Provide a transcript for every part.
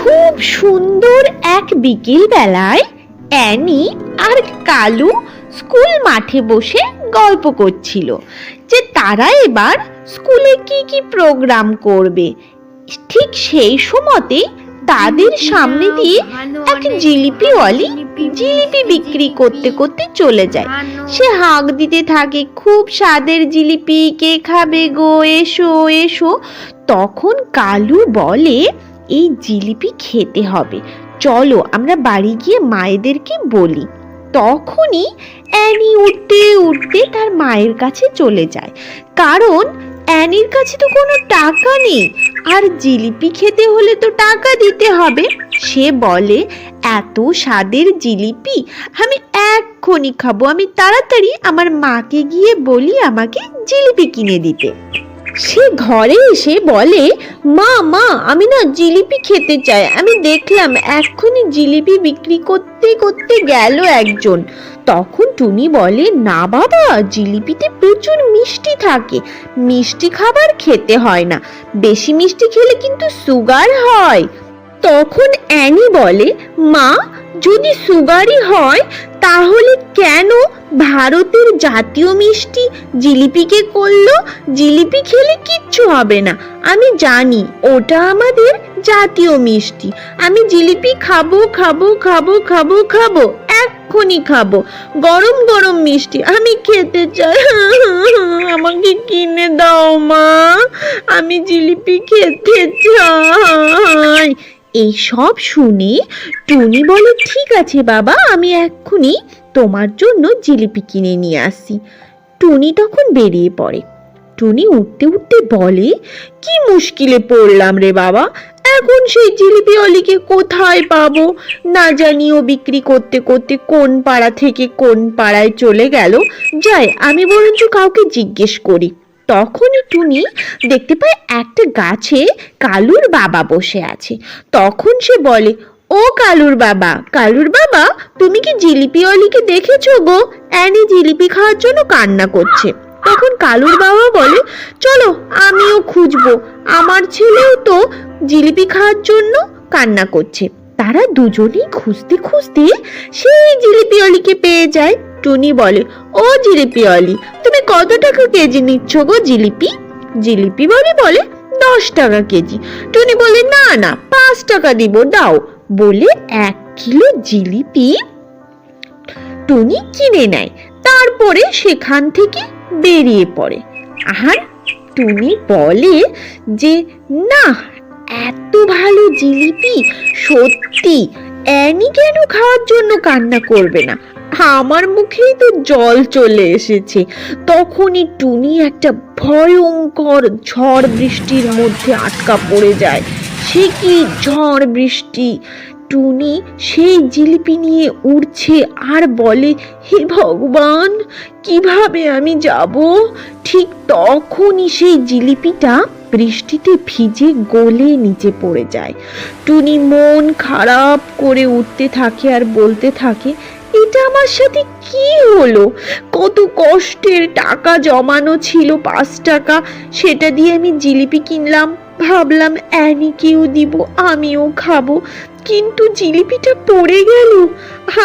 খুব সুন্দর এক বিকেল বেলায় অ্যানি আর কালু স্কুল মাঠে বসে গল্প করছিল যে তারা এবার স্কুলে কি কি প্রোগ্রাম করবে। ঠিক সেই সময়তে তাদের সামনে দিয়ে এক জিলিপিওয়ালি জিলিপি বিক্রি করতে করতে চলে যায়। সে হাঁক দিতে থাকে, খুব স্বাদের জিলিপি, কে খাবে গো? এসো এসো। তখন কালু বলে এই জিলিপি খেতে হবে। চলো আমরা বাড়ি গিয়ে মায়েদেরকে বলি। তখনই অ্যানি উঠতে উঠতে তার মায়ের কাছে চলে যায়। কারণ অ্যানির কাছে তো কোনো টাকা নেই। আর জিলিপি খেতে হলে তো টাকা দিতে হবে। সে বলে, এত স্বাদের জিলিপি, আমি এক্ষুনি খাব। আমি তাড়াতাড়ি আমার মাকে গিয়ে বলি আমাকে জিলিপি কিনে দিতে। সে ঘরে এসে বলে, মা মা, আমি না জিলিপি খেতে চাই। আমি দেখলাম এক্ষুনি জিলিপি বিক্রি করতে করতে গেল একজন। তখন টুনি বলে, না বাবা, জিলিপিতে প্রচুর মিষ্টি থাকে। মিষ্টি খাবার খেতে হয় না। বেশি মিষ্টি খেলে কিন্তু সুগার হয়। তখন অ্যানি বলে, মা যদি সুগারই হয়, তাহলে কেন ভারতের জাতীয় মিষ্টি জিলিপিকে করল? জিলিপি খেলে কিচ্ছু হবে না। আমি জানি ওটা আমাদের জাতীয় মিষ্টি। আমি জিলিপি খাব খাব খাব খাব খাব, এক্ষুনি খাব। গরম গরম মিষ্টি আমি খেতে চাই। আমাকে কিনে দাও মা। আমি জিলিপি খেতে চাই। এই সব শুনে টুনি বলে, ঠিক আছে বাবা, আমি এক্ষুনি তোমার জন্য জিলিপি কিনে নিয়ে আসি। টুনি তখন বেরিয়ে পড়ে। টুনি উঠতে উঠতে বলে, কি মুশকিলে পড়লাম রে বাবা, এখন সেই জিলিপি অলিকে কোথায় পাবো? না জানিও বিক্রি করতে করতে কোন পাড়া থেকে কোন পাড়ায় চলে গেল। যাই, আমি বরঞ্চ কাউকে জিজ্ঞেস করি। তখনই টুনি দেখতে পায় একটা গাছে কালুর বাবা বসে আছে। তখন সে বলে, ও কালুর বাবা কালুর বাবা, তুমি কি জিলিপি অলিকে দেখেছ গো? অ্যানি জিলিপি খাওয়ার জন্য কান্না করছে। তখন কালুর বাবা বলে, চলো, আমিও খুঁজবো। আমার ছেলেও তো জিলিপি খাওয়ার জন্য কান্না করছে। তারা দুজনেই খুঁজতে খুঁজতে সেই জিলিপি অলিকে পেয়ে যায়। টুনি বলে, ও জিলিপি অলি, তুমি কত টাকা কেজি নিচ্ছ গো জিলিপি? জিলিপি বলে বলে, দশ টাকা কেজি। টুনি বলে, না না, পাঁচ টাকা দিব, দাও। বলে, এক কিলো জিলিপি? টুনি কিনে নেয়, তারপরে সেখান থেকে বেরিয়ে পড়ে। আর টুনি বলে যে, না, এত ভালো জিলিপি সত্যি অ্যানি কেন খাওয়ার জন্য কান্না করবে না? আমার মুখেই তো জল চলে এসেছে। তখনই টুনি একটা ভয়ঙ্কর ঝড় বৃষ্টির মধ্যে আটকা পড়ে যায়। সে কি ঝড় বৃষ্টি? টুনি সেই জিলিপি নিয়ে উড়ছে আর বলে, হে ভগবান, কীভাবে আমি যাব? ঠিক তখনই সেই জিলিপিটা বৃষ্টিতে ভিজে গলে নিচে পড়ে যায়। টুনি মন খারাপ করে উঠতে থাকে আর বলতে থাকে এটা আমার সাথে কি হলো? কত কষ্টের টাকা জমানো ছিল পাঁচ টাকা, সেটা দিয়ে আমি জিলিপি কিনলাম। ভাবলাম অ্যানিকেও দিব, আমিও খাব। কিন্তু জিলিপিটা পড়ে গেল।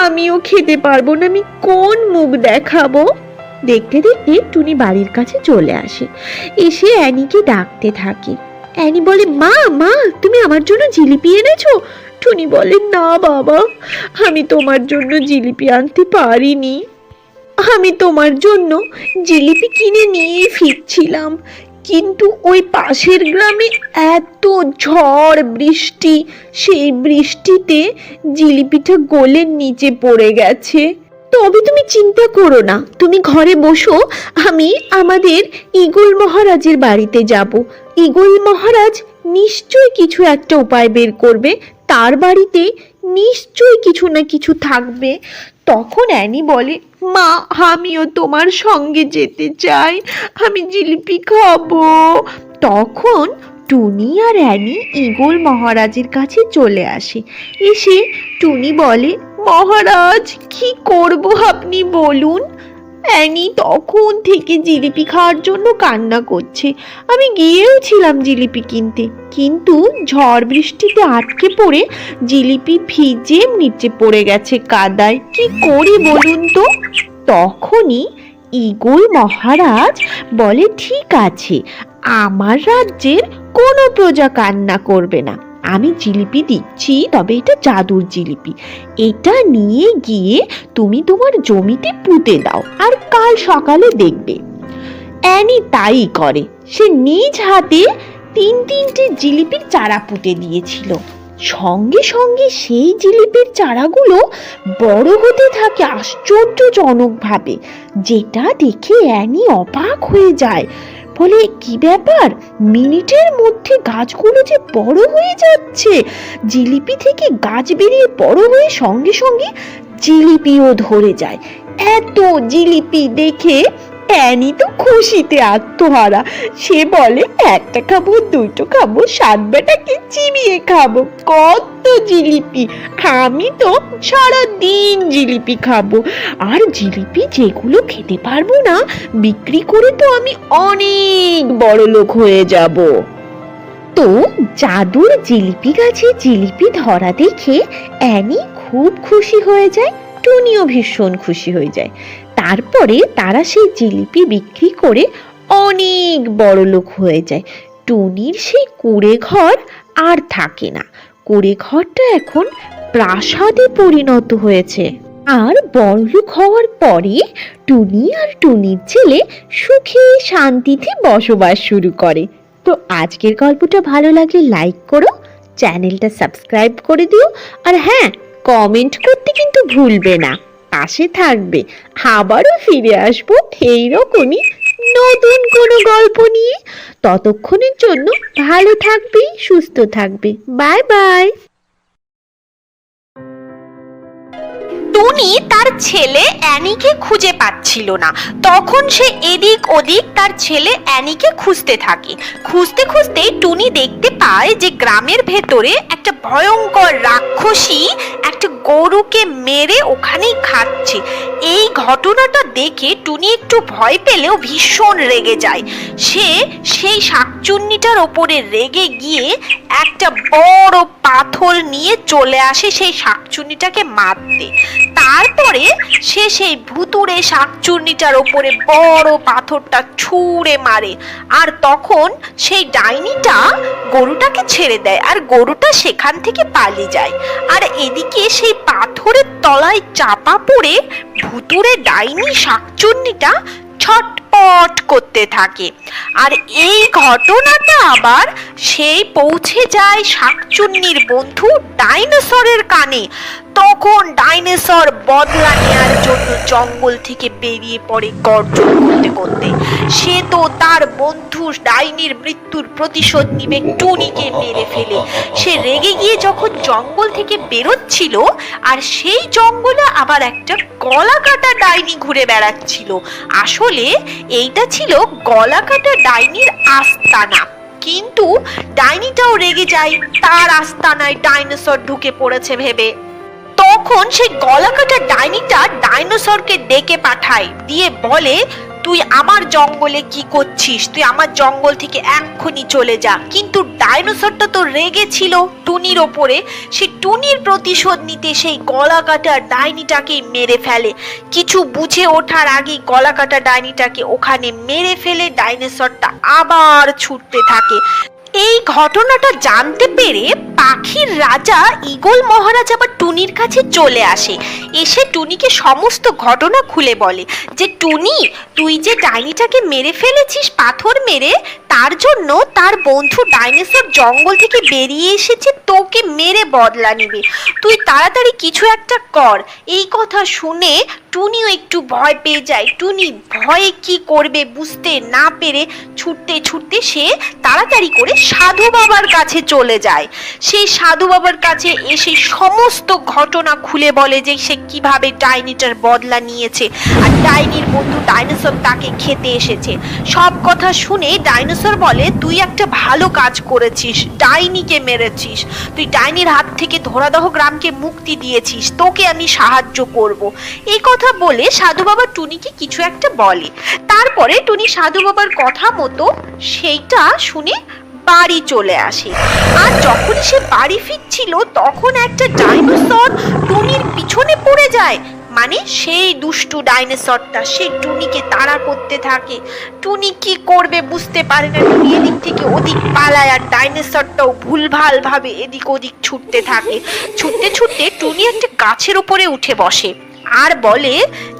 আমিও খেতে পারব না, আমি কোন মুখ দেখাবো? দেখতে দেখতে টুনি বাড়ির কাছে চলে আসে। এসে অ্যানিকে ডাকতে থাকে। অ্যানি বলে, মা মা, তুমি আমার জন্য জিলিপি এনেছো? টুনি বলে, না, বাবা, আমি তোমার জন্য জিলিপি আনতে পারিনি। আমি তোমার জন্য জিলিপি কিনে নিয়ে ফিরছিলাম, কিন্তু ওই পাশের গ্রামে এত ঝড় বৃষ্টি, সেই বৃষ্টিতে জিলিপিটা গোলের নিচে পড়ে গেছে। তবে তুমি চিন্তা করো না। তুমি ঘরে বসো, আমি আমাদের ইগল মহারাজের বাড়িতে যাব। ইগল মহারাজ নিশ্চয়ই কিছু একটা উপায় বের করবে। তার বাড়িতে নিশ্চয়ই কিছু না কিছু থাকবে। তখন অ্যানি বলে, মা, আমিও তোমার সঙ্গে যেতে চাই। আমি জিলিপি খাব। তখন টুনি আর অ্যানি ইগল মহারাজের কাছে চলে আসে। এসে টুনি বলে, মহারাজ, কি করব আপনি বলুন? অ্যানি তখন থেকে জিলিপি খাওয়ার জন্য কান্না করছে। আমি গিয়েও ছিলাম জিলিপি কিনতে, কিন্তু ঝড় বৃষ্টিতে আটকে পড়ে জিলিপি ভিজে নিচে পড়ে গেছে কাদায়। কি করি বলুন তো? তখনই ইগল মহারাজ বলে, ঠিক আছে আমার রাজ্যের কোনো প্রজা কান্না করবে না। আমি জিলিপি দিচ্ছি, তবে এটা জাদুর জিলিপি। এটা নিয়ে গিয়ে তুমি তোমার জমিতে পুঁতে দাও আর কাল সকালে দেখবে। অ্যানি তাই করে। সে নিজ হাতে তিন তিনটে জিলিপির চারা পুঁতে দিয়েছিল। সঙ্গে সঙ্গে সেই জিলিপির চারাগুলো বড় হতে থাকে আশ্চর্যজনকভাবে, যেটা দেখে অ্যানি অবাক হয়ে যায়। বলে, কি ব্যাপার? মিনিটের মধ্যে গাছগুলো যে বড় হয়ে যাচ্ছে। জিলিপি থেকে গাছ বেরিয়ে বড় হয়ে সঙ্গে সঙ্গে জিলিপিও ধরে যায়। এত জিলিপি দেখে অ্যানি তো খুশিতে আত্মহারা। সে বলে, একটা খাব, দুটো খাব, সাত বেটাকে চিবিয়ে খাব। কত জিলিপি? আমি তো সারা দিন জিলিপি খাব। আর জিলিপি যেগুলো খেতে পারব না, বিক্রি করে তো আমি অনেক বড় লোক হয়ে যাব। তো জাদুর জিলিপি গাছে জিলিপি ধরা দেখে অ্যানি খুব খুশি হয়ে যায়। টুনিও ভীষণ খুশি হয়ে যায়। তারপরে তারা সেই জিলিপি বিক্রি করে অনেক বড় লোক হয়ে যায়। টুনির সেই কুড়ে ঘর আর থাকে না। কুড়ে ঘরটা এখন প্রাসাদে পরিণত হয়েছে। আর বড়লোক হওয়ার পরে টুনি আর টুনির ছেলে সুখে শান্তিতে বসবাস শুরু করে। তো আজকের গল্পটা ভালো লাগলে লাইক করো, চ্যানেলটা সাবস্ক্রাইব করে দিও। আর হ্যাঁ কমেন্ট করতে কিন্তু ভুলবে না। পাশে থাকবে। আবারও ফিরে আসব এইরকমই নতুন কোনো গল্প নিয়ে। ততক্ষণের জন্য ভালো থাকবে, সুস্থ থাকবে। Bye bye. টুনি তার ছেলে অ্যানিকে খুঁজে পাচ্ছিল না। তখন সে এদিক ওদিক তার ছেলে অ্যানিকে খুঁজতে থাকে। খুঁজতে খুঁজতে টুনি দেখতে পায় যে গ্রামের ভেতরে একটা ভয়ঙ্কর রাক্ষসী একটা গরুকে মেরে ওখানেই খাচ্ছে। এই ঘটনাটা দেখে টুনি একটু ভয় পেলেও ভীষণ রেগে যায়। সে সেই শাকচুন্নিটার ওপরে রেগে গিয়ে একটা বড় পাথর নিয়ে চলে আসে সেই শাকচুন্নিটাকে মারতে। তারপরে সে সেই ভুতুড়ে শাকচুর্নিটার ওপরে বড় পাথরটা ছুঁড়ে মারে। আর তখন সেই ডাইনিটা গরুটাকে ছেড়ে দেয় আর গরুটা সেখান থেকে পালিয়ে যায়। আর এদিকে সেই পাথরের তলায় চাপা পড়ে ভুতুড়ে ডাইনি শাকচুন্নিটা ছটপট করতে থাকে। আর এই ঘটনাটা আবার সেই পৌঁছে যায় শাকচুন্নির বন্ধু ডাইনোসরের কানে। তখন ডাইনোসর বদলা নেওয়ার জন্য জঙ্গল থেকে বেরিয়ে পড়ে গর্জন করতে করতে। সে তো তার বন্ধু ডাইনির মৃত্যুর প্রতিশোধ নিবে টুনিকে মেরে ফেলে। সে রেগে গিয়ে যখন জঙ্গল থেকে বেরোচ্ছিল, আর সেই জঙ্গলে আবার একটা গলা কাটা ডাইনি ঘুরে বেড়াচ্ছিল। আসলে এইটা ছিল গলা কাটা ডাইনির আস্তানা। কিন্তু ডাইনিটাও রেগে যায়, তার আস্তানায় ডাইনোসর ঢুকে পড়েছে ভেবে। তখন সেই গলাকাটা ডাইনিটা ডাইনোসরকে ডেকে পাঠায়, দিয়ে বলে তুই আমার জঙ্গলে কি করছিস? তুই আমার জঙ্গল থেকে এক্ষুনি চলে যা। কিন্তু ডাইনোসরটা তো রেগে ছিল টুনির ওপরে। সে টুনির প্রতিশোধ নিতে সেই গলা কাটা ডাইনিটাকে মেরে ফেলে। কিছু বুঝে ওঠার আগেই গলা কাটা ডাইনিটাকে ওখানে মেরে ফেলে। ডাইনোসরটা আবার ছুটতে থাকে। এই ঘটনাটা জানতে পেরে পাখির রাজা ইগল মহারাজ আবার টুনির কাছে চলে আসে। এসে টুনিকে সমস্ত ঘটনা খুলে বলে যে, টুনি, তুই যে ডাইনিটাকে মেরে ফেলেছিস, পাথর মেরে তার জন্য তার বন্ধু ডাইনোসর জঙ্গল থেকে বেরিয়ে এসেছে, তোকে মেরে বদলা নিবে। তুই তাড়াতাড়ি কিছু একটা কর। এই কথা শুনে টুনিও একটু ভয় পেয়ে যায়। টুনি ভয়ে কি করবে বুঝতে না পেরে ছুটতে ছুটতে সে তাড়াতাড়ি করে সাধু বাবার কাছে চলে যায়। সেই সাধু বাবার কাছে এসে সমস্ত ঘটনা খুলে বলে যে সে কীভাবে ডাইনিটার বদলা নিয়েছে। আর ডাইনির বন্ধু ডাইনোসর তাকে খেতে এসেছে। সব কথা শুনে ডাইনোসর বলে, তুই একটা ভালো কাজ করেছিস, ডাইনিকে মেরেছিস। তুই ডাইনির হাত থেকে ধরাদহ গ্রামকে মুক্তি দিয়েছিস, তোকে আমি সাহায্য করব। এই কথা বলে সাধু বাবা টুনিকে কিছু একটা বলে। তারপরে টুনি সাধু বাবার কথা মতো সেইটা শুনে বাড়ি চলে আসে। আর যখন সে বাড়ি ফিরছিল, তখন একটা ডাইনোসর টুনির পিছনে পড়ে যায়। মানে সেই দুষ্টু ডাইনোসরটা, সেই টুনিকে তাড়া করতে থাকে। টুনি কি করবে বুঝতে পারে না। টুনি এদিক থেকে ওদিক পালায় আর ডাইনোসরটাও ভুলভাল ভাবে এদিক ওদিক ছুটতে থাকে। ছুটতে ছুটতে টুনি একটা গাছের উপরে উঠে বসে আর বলে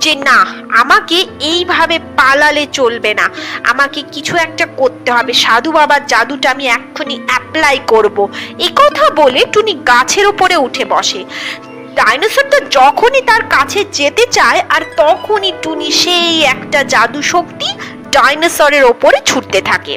যে, না, আমাকে এইভাবে পালালে চলবে না। আমাকে কিছু একটা করতে হবে। সাধু বাবার জাদুটা আমি এক্ষুনি অ্যাপ্লাই করব। এই কথা বলে টুনি গাছের উপরে উঠে বসে। ডাইনোসরটা যখনই তার কাছে যেতে চায় আর তখনই টুনি সেই একটা জাদু শক্তি ডাইনোসরের ওপরে ছুটতে থাকে।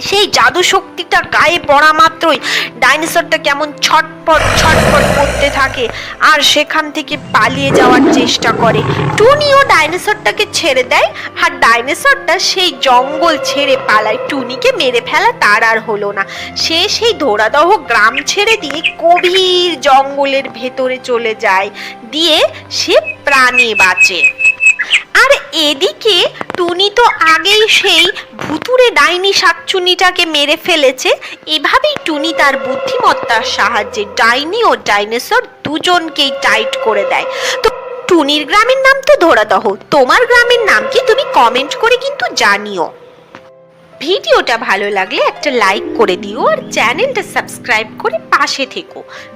সেই জাদু শক্তিটা গায়ে পড়া মাত্রই ডাইনোসরটা কেমন ছটপট ছটপট করতে থাকে আর সেখান থেকে পালিয়ে যাওয়ার চেষ্টা করে। টুনিও ডাইনোসরটাকে ছেড়ে দেয় আর ডাইনোসরটা সেই জঙ্গল ছেড়ে পালায়। টুনিকে মেরে ফেলা তার আর হলো না। সে সেই ধোড়াদহ গ্রাম ছেড়ে দিয়ে গভীর জঙ্গলের ভেতরে চলে যায়। দিয়ে সে প্রাণে বাঁচে। আর এদিকে টুনি তো আগেই সেই ভুতুরে ডাইনি শাকচুনিটাকে মেরে ফেলেছে, এভাবেই টুনি তার বুদ্ধিমত্তার সাহায্যে ডাইনি ও ডাইনোসর দুজনকেই টাইট করে দেয়। তো টুনির গ্রামের নাম তো ধরাদহ, তোমার গ্রামের নাম কি তুমি কমেন্ট করে কিন্তু জানিও। ভিডিওটা ভালো লাগলে একটা লাইক করে দিও আর চ্যানেলটা সাবস্ক্রাইব করে পাশে থেকো।